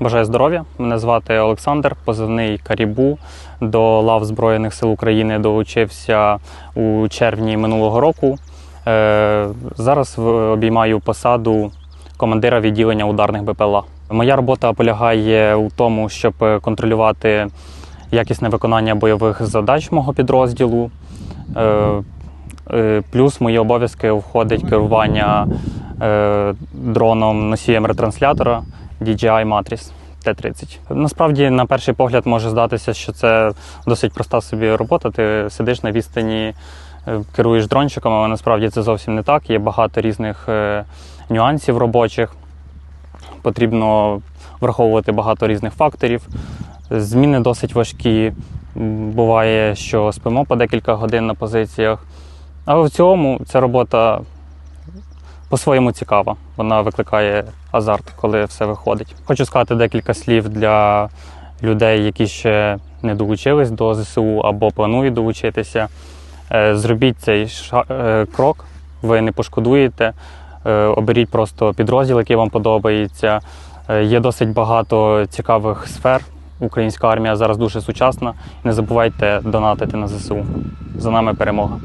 Бажаю здоров'я. Мене звати Олександр, позивний Карібу. До лав Збройних сил України долучився у червні минулого року. Е, Зараз обіймаю посаду командира відділення ударних БПЛА. Моя робота полягає у тому, щоб контролювати якісне виконання бойових задач мого підрозділу. Е, е, Плюс мої обов'язки входить керування дроном носієм ретранслятора DJI Matrix T30. Насправді, на перший погляд, може здатися, що це досить проста собі робота. Ти сидиш на відстані, е, керуєш дрончиком, але насправді це зовсім не так. Є багато різних е, нюансів робочих. Потрібно враховувати багато різних факторів. Зміни досить важкі. Буває, що спимо по декілька годин на позиціях. Але в цілому ця робота по-своєму цікава. Вона викликає азарт, коли все виходить. Хочу сказати декілька слів для людей, які ще не долучились до ЗСУ або планують долучитися. Е, Зробіть цей е, крок, ви не пошкодуєте. Е, Оберіть просто підрозділ, який вам подобається. Є досить багато цікавих сфер. Українська армія зараз дуже сучасна. Не забувайте донатити на ЗСУ. За нами перемога.